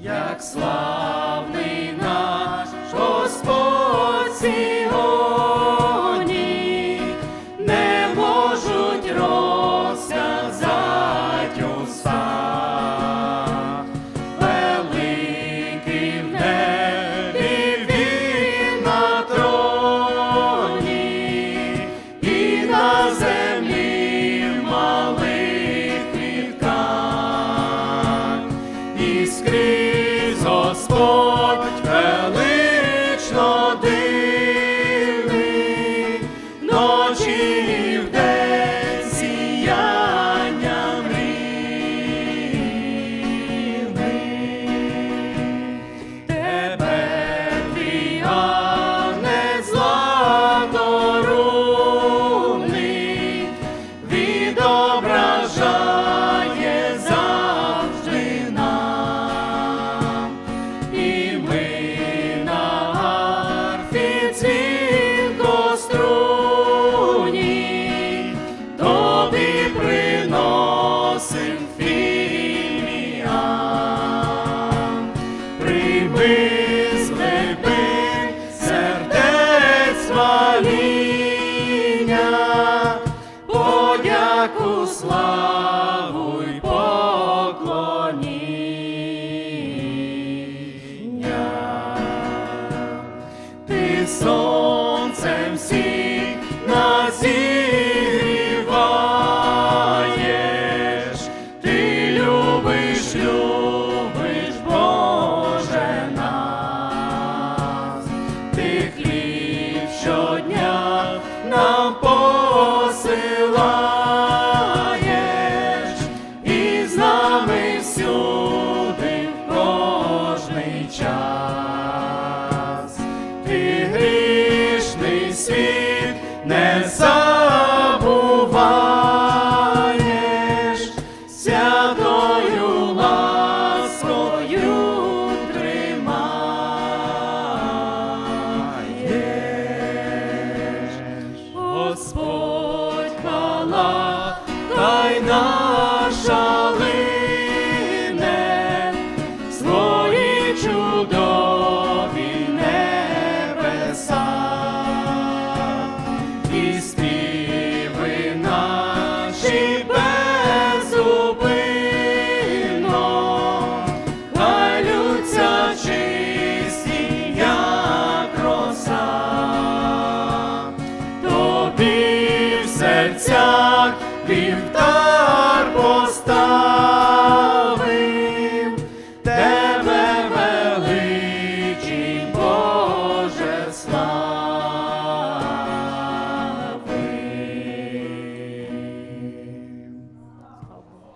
як славний наш Господь Сіоні, не можуть розказать уста, великий в небі він на троні, і на землі в малих квітках, і ж любиш, Боже ти хліб щодня нам посилаєш і з нами всюди в кожний час, ти грішний світ не сам. пала, та й наша лине свої чудові небеса. І спів всяк, вів